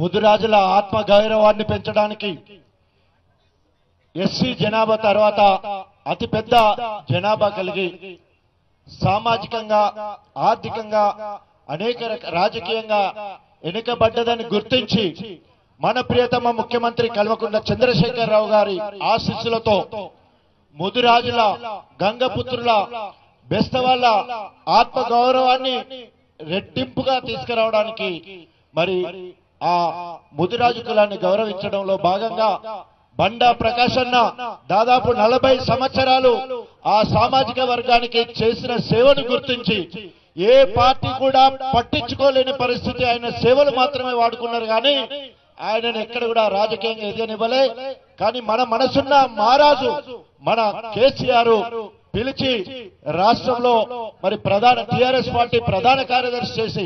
ముదురాజుల ఆత్మ గౌరవాన్ని పెంచడానికి ఎస్సీ జనాభా తర్వాత అతిపెద్ద జనాభా కలిగి సామాజికంగా ఆర్థికంగా అనేక రక- రాజకీయంగా వెనుకబడ్డదని గుర్తించి మన ప్రియతమ ముఖ్యమంత్రి కల్వకుంట్ల చంద్రశేఖరరావు గారి ఆశీస్సులతో ముదురాజుల గంగపుత్రుల బెస్తవాళ్ళ ఆత్మ గౌరవాన్ని రెట్టింపుగా తీసుకురావడానికి మరి ఆ ముదిరాజు కులాన్ని గౌరవించడంలో భాగంగా బండా ప్రకాశన్న దాదాపు నలభై సంవత్సరాలు ఆ సామాజిక వర్గానికి చేసిన సేవను గుర్తించి ఏ పార్టీ కూడా పట్టించుకోలేని పరిస్థితి ఆయన సేవలు మాత్రమే వాడుకున్నారు కానీ ఆయనను ఎక్కడ కూడా రాజకీయంగా ఎదగనివ్వలే. కానీ మన మనసున్న మహారాజు మన కేసీఆర్ పిలిచి రాష్ట్రంలో మరి ప్రధాన టిఆర్ఎస్ పార్టీ ప్రధాన కార్యదర్శి చేసి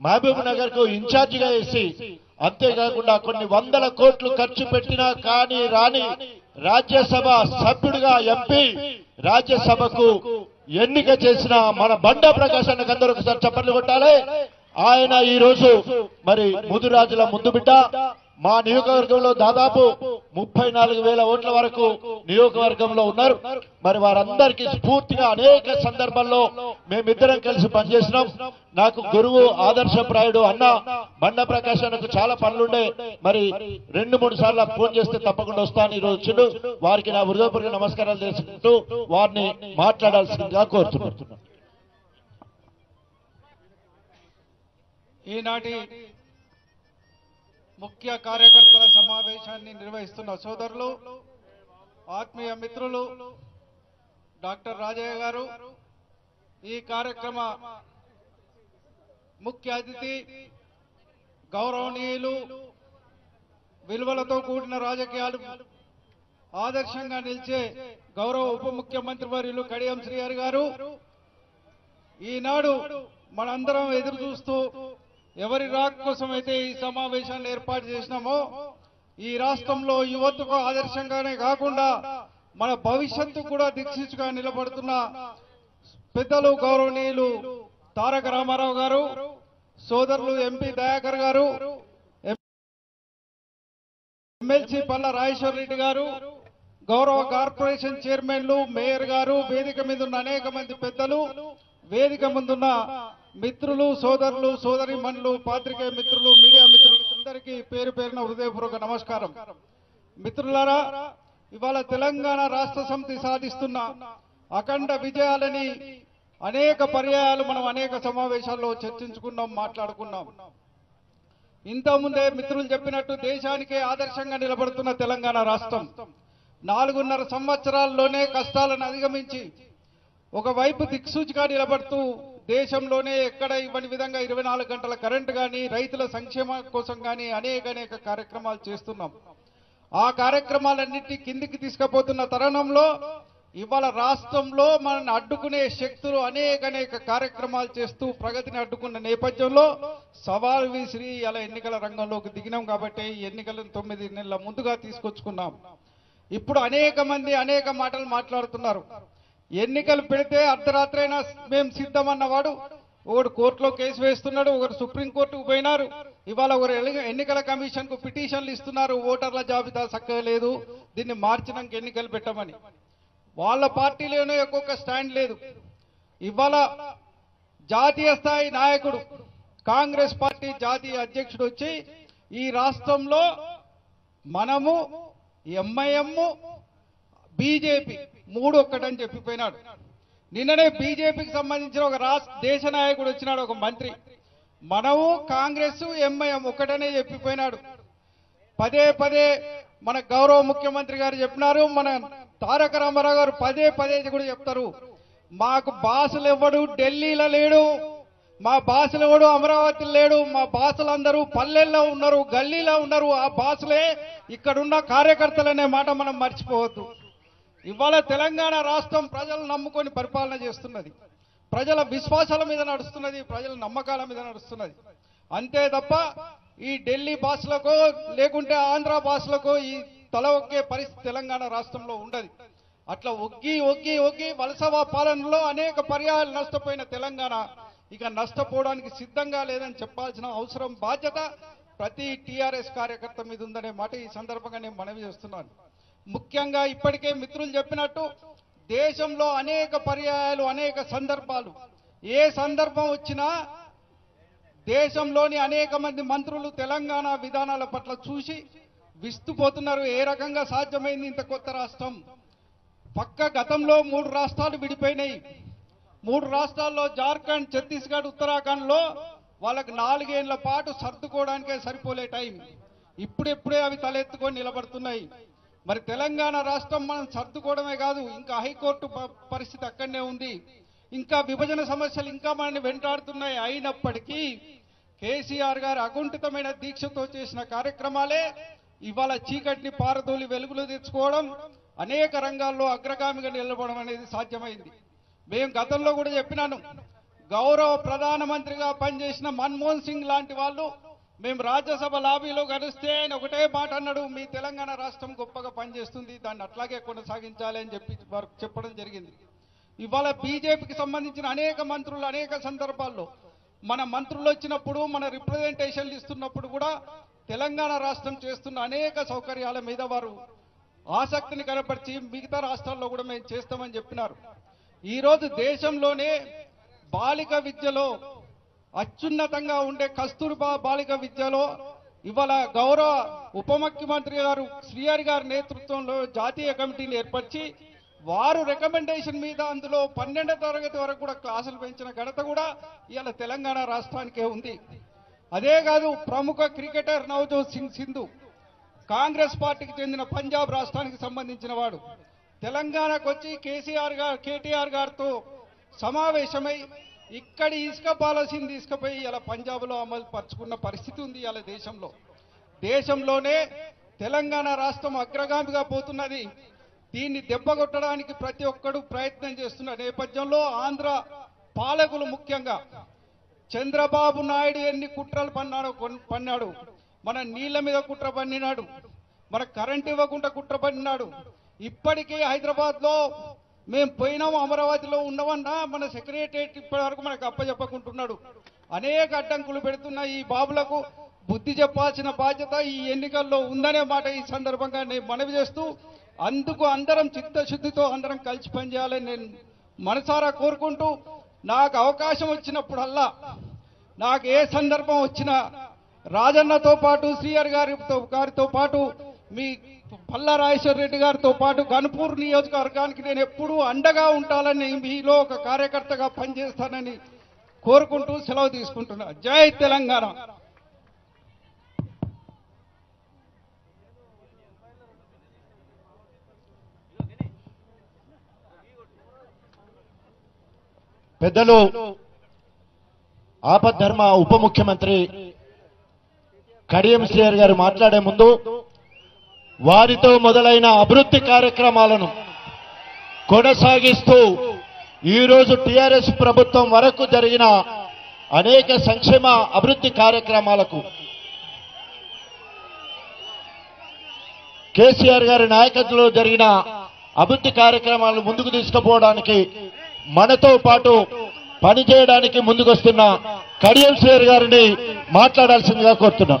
మహబూబ్ నగర్కు ఇన్ఛార్జిగా వేసి అంతేకాకుండా కొన్ని వందల కోట్లు ఖర్చు పెట్టినా కానీ రాని రాజ్యసభ సభ్యుడిగా ఎంపీ రాజ్యసభకు ఎన్నిక చేసిన మన బండా ప్రకాశ్ అన్నకు అందరూ ఒకసారి చప్పట్లు కొట్టాలి. ఆయన ఈ రోజు మరి ముదురాజుల ముందు బిడ్డ మా నియోజకవర్గంలో దాదాపు ముప్పై నాలుగు వేల ఓట్ల వరకు నియోజకవర్గంలో ఉన్నారు. మరి వారందరికీ స్ఫూర్తిగా అనేక సందర్భాల్లో మేమిద్దరం కలిసి పనిచేసినాం. నాకు గురువు ఆదర్శప్రాయుడు అన్న బండ ప్రకాశ్ అన్నకు చాలా పనులుండే. మరి రెండు మూడు సార్లు ఫోన్ చేస్తే తప్పకుండా వస్తాను ఈ రోజు వచ్చిండు. వారికి నా హృదయపూర్వక నమస్కారాలు తెలుసుకుంటూ వారిని మాట్లాడాల్సిందిగా కోరుతున్నాను. ఈనాటి ముఖ్య కార్యకర్తల సమావేశాన్ని నిర్వహిస్తున్న సోదరులు ఆత్మీయ మిత్రులు డాక్టర్ రాజయ్య గారు ఈ కార్యక్రమ ముఖ్య అతిథి గౌరవనీయులు విలువలతో కూడిన రాజకీయాలు ఆదర్శంగా నిలిచే గౌరవ ఉప ముఖ్యమంత్రి వర్యులు కడియం శ్రీహరి గారు. ఈనాడు మనందరం ఎదురు చూస్తూ ఎవరి రాక్ కోసం అయితే ఈ సమావేశాన్ని ఏర్పాటు చేసినామో ఈ రాష్ట్రంలో యువతకు ఆదర్శంగానే కాకుండా మన భవిష్యత్తు కూడా దీక్షించుగా నిలబడుతున్న పెద్దలు గౌరవనీయులు తారక రామారావు గారు సోదరులు ఎంపీ దయాకర్ గారు ఎమ్మెల్సీ పల్ల రాజేశ్వర్ రెడ్డి గారు గౌరవ కార్పొరేషన్ చైర్మన్లు మేయర్ గారు వేదిక మీద ఉన్న అనేక మంది పెద్దలు వేదిక ముందున్న మిత్రులు సోదరులు సోదరి మనులు పాత్రికేయ మిత్రులు మీడియా మిత్రులు అందరికీ పేరు పేరున హృదయపూర్వక నమస్కారం. మిత్రులారా ఇవాళ తెలంగాణ రాష్ట్ర సమితి సాధిస్తున్న అఖండ విజయాలని అనేక పర్యాయాలు మనం అనేక సమావేశాల్లో చర్చించుకున్నాం మాట్లాడుకున్నాం. ఇంతకుముందే మిత్రులు చెప్పినట్టు దేశానికే ఆదర్శంగా నిలబడుతున్న తెలంగాణ రాష్ట్రం నాలుగున్నర సంవత్సరాల్లోనే కష్టాలను అధిగమించి ఒకవైపు దిక్సూచిగా నిలబడుతూ దేశంలోనే ఎక్కడ ఇవ్వని విధంగా ఇరవై నాలుగు గంటల కరెంటు కానీ రైతుల సంక్షేమం కోసం కానీ అనేక అనేక కార్యక్రమాలు చేస్తున్నాం. ఆ కార్యక్రమాలన్నిటి కిందికి తీసుకుపోతున్న తరుణంలో ఇవాళ రాష్ట్రంలో మనల్ని అడ్డుకునే శక్తులు అనేక అనేక కార్యక్రమాలు చేస్తూ ప్రగతిని అడ్డుకున్న నేపథ్యంలో సవాల్ విసిరి ఇలా ఎన్నికల రంగంలోకి దిగినాం కాబట్టి ఈ ఎన్నికలను తొమ్మిది నెలల ముందుగా తీసుకొచ్చుకున్నాం. ఇప్పుడు అనేక మంది అనేక మాటలు మాట్లాడుతున్నారు. ఎన్నికలు పెడితే అర్ధరాత్రైనా మేము సిద్ధమన్నవాడు. ఒకడు కోర్టులో కేసు వేస్తున్నాడు ఒకరు సుప్రీంకోర్టుకు పోయినారు. ఇవాళ ఒకరు ఎన్నికల కమిషన్కు పిటిషన్లు ఇస్తున్నారు ఓటర్ల జాబితా చక్కగా లేదు దీన్ని మార్చినాక ఎన్నికలు పెట్టమని. వాళ్ళ పార్టీలోనే ఒక్కొక్క స్టాండ్ లేదు. ఇవాళ జాతీయ స్థాయి నాయకుడు కాంగ్రెస్ పార్టీ జాతీయ అధ్యక్షుడు వచ్చి ఈ రాష్ట్రంలో మనము ఎంఐఎం బీజేపీ మూడు ఒక్కటని చెప్పిపోయినాడు. నిన్ననే బీజేపీకి సంబంధించిన ఒక రాష్ట్ర దేశ నాయకుడు వచ్చినాడు ఒక మంత్రి. మనము కాంగ్రెస్ ఎంఐఎం ఒక్కటనే చెప్పిపోయినాడు. పదే పదే మన గౌరవ ముఖ్యమంత్రి గారు చెప్పినారు మన తారక రామారావు గారు పదే పదే కూడా చెప్తారు. మాకు బాసులు ఎవడు ఢిల్లీలో లేడు. మా బాసులు ఎవడు అమరావతి లేడు. మా బాసులందరూ పల్లెల్లో ఉన్నారు గల్లీలో ఉన్నారు. ఆ బాసులే ఇక్కడున్న కార్యకర్తలనే మాట మనం మర్చిపోవద్దు. ఇవాళ తెలంగాణ రాష్ట్రం ప్రజలు నమ్ముకొని పరిపాలన చేస్తున్నది. ప్రజల విశ్వాసాల మీద నడుస్తున్నది ప్రజల నమ్మకాల మీద నడుస్తున్నది. అంతే తప్ప ఈ ఢిల్లీ భాషలకో లేకుంటే ఆంధ్ర భాషలకో ఈ తల ఒక్కే పరిస్థితి తెలంగాణ రాష్ట్రంలో ఉండదు. అట్లా ఒగ్గి ఒగ్గి ఒగ్గి వలసవా పాలనలో అనేక పర్యాయాలు నష్టపోయిన తెలంగాణ ఇక నష్టపోవడానికి సిద్ధంగా లేదని చెప్పాల్సిన అవసరం బాధ్యత ప్రతి టీఆర్ఎస్ కార్యకర్త మీద ఉందనే మాట ఈ సందర్భంగా నేను మనవి చేస్తున్నాను. ముఖ్యంగా ఇప్పటికే మిత్రులు చెప్పినట్టు దేశంలో అనేక పర్యాయాలు అనేక సందర్భాలు. ఏ సందర్భం వచ్చినా దేశంలోని అనేక మంది మంత్రులు తెలంగాణ విధానాల పట్ల చూసి విస్తుపోతున్నారు. ఏ రకంగా సాధ్యమైంది ఇంత కొత్త రాష్ట్రం? పక్క గతంలో మూడు రాష్ట్రాలు విడిపోయినాయి. మూడు రాష్ట్రాల్లో జార్ఖండ్ ఛత్తీస్గఢ్ ఉత్తరాఖండ్లో వాళ్ళకి నాలుగేళ్ళ పాటు సర్దుకోవడానికే సరిపోలే టైం. ఇప్పుడిప్పుడే అవి తలెత్తుకొని నిలబడుతున్నాయి. మరి తెలంగాణ రాష్ట్రం మనం సర్దుకోవడమే కాదు ఇంకా హైకోర్టు పరిస్థితి అక్కడనే ఉంది. ఇంకా విభజన సమస్యలు ఇంకా మనల్ని వెంటాడుతున్నాయి. అయినప్పటికీ కేసీఆర్ గారు అకుంఠితమైన దీక్షతో చేసిన కార్యక్రమాలే ఇవాళ చీకటిని పారదోలి వెలుగులో తెచ్చుకోవడం అనేక రంగాల్లో అగ్రగామిగా నిలబడడం అనేది సాధ్యమైంది. మేము గతంలో కూడా చెప్పినాను గౌరవ ప్రధానమంత్రిగా పనిచేసిన మన్మోహన్ సింగ్ లాంటి వాళ్ళు మేము రాజ్యసభ లాబీలో గడిస్తే ఆయన ఒకటే మాట అన్నాడు మీ తెలంగాణ రాష్ట్రం గొప్పగా పనిచేస్తుంది దాన్ని అట్లాగే కొనసాగించాలి అని చెప్పి వారు చెప్పడం జరిగింది. ఇవాళ బీజేపీకి సంబంధించిన అనేక మంత్రులు అనేక సందర్భాల్లో మన మంత్రులు వచ్చినప్పుడు మన రిప్రజెంటేషన్లు ఇస్తున్నప్పుడు కూడా తెలంగాణ రాష్ట్రం చేస్తున్న అనేక సౌకర్యాల మీద వారు ఆసక్తిని కనపరిచి మిగతా రాష్ట్రాల్లో కూడా మేము చేస్తామని చెప్పినారు. ఈరోజు దేశంలోనే బాలిక విద్యలో అత్యున్నతంగా ఉండే కస్తూర్బా బాలిక విద్యలో ఇవాళ గౌరవ ఉప ముఖ్యమంత్రి గారు శ్రీహరి గారి నేతృత్వంలో జాతీయ కమిటీని ఏర్పరిచి వారు రికమెండేషన్ మీద అందులో పన్నెండో తరగతి వరకు కూడా క్లాసులు పెంచిన ఘనత కూడా ఇవాళ తెలంగాణ రాష్ట్రానికే ఉంది. అదే కాదు ప్రముఖ క్రికెటర్ నవజోత్ సింగ్ సింధు కాంగ్రెస్ పార్టీకి చెందిన పంజాబ్ రాష్ట్రానికి సంబంధించిన వాడు. తెలంగాణకు వచ్చి కేసీఆర్ గారు కేటీఆర్ గారితో సమావేశమై ఇక్కడి ఇసుక పాలసీని తీసుకుపోయి ఇలా పంజాబ్లో అమలు పరుచుకున్న పరిస్థితి ఉంది ఇలా దేశంలో. దేశంలోనే తెలంగాణ రాష్ట్రం అగ్రగామిగా పోతున్నది. దీన్ని దెబ్బగొట్టడానికి ప్రతి ఒక్కడు ప్రయత్నం చేస్తున్న నేపథ్యంలో ఆంధ్ర పాలకులు ముఖ్యంగా చంద్రబాబు నాయుడు ఎన్ని కుట్రలు పన్నాడు కొన్- పన్నాడు. మన నీళ్ళ మీద కుట్ర పన్నినాడు. మన కరెంట్ ఇవ్వకుండా కుట్ర పన్నినాడు. ఇప్పటికీ హైదరాబాద్లో మేము పోయినాము అమరావతిలో ఉండమన్నా మన సెక్రటరియట్ ఇప్పటి వరకు మనకు అప్పచెప్పకుంటున్నాడు అనేక అడ్డంకులు పెడుతున్న ఈ బాబులకు బుద్ధి చెప్పాల్సిన బాధ్యత ఈ ఎన్నికల్లో ఉందనే మాట ఈ సందర్భంగా నేను మనవి చేస్తూ అందుకు అందరం చిత్తశుద్ధితో అందరం కలిసి పనిచేయాలని నేను మనసారా కోరుకుంటూ నాకు అవకాశం వచ్చినప్పుడల్లా నాకు ఏ సందర్భం వచ్చినా రాజన్నతో పాటు సీఆర్ గారితో గారితో పాటు మీ పల్లా రాజేశ్వర రెడ్డి గారితో పాటు గన్పూర్ నియోజకవర్గానికి నేను ఎప్పుడూ అండగా ఉండాలని మీలో ఒక కార్యకర్తగా పనిచేస్తానని కోరుకుంటూ సెలవు తీసుకుంటున్నా. జై తెలంగాణ. పెద్దలు ఆపద్ధర్మ ఉప ముఖ్యమంత్రి కడియం శ్రీహరి గారు మాట్లాడే ముందు వారితో మొదలైన అభివృద్ధి కార్యక్రమాలను కొనసాగిస్తూ ఈరోజు టిఆర్ఎస్ ప్రభుత్వం వరకు జరిగిన అనేక సంక్షేమ అభివృద్ధి కార్యక్రమాలకు కేసీఆర్ గారి నాయకత్వంలో జరిగిన అభివృద్ధి కార్యక్రమాలను ముందుకు తీసుకుపోవడానికి మనతో పాటు పనిచేయడానికి ముందుకొస్తున్న కడియం శ్రీహరి గారిని మాట్లాడాల్సిందిగా కోరుతున్నాం.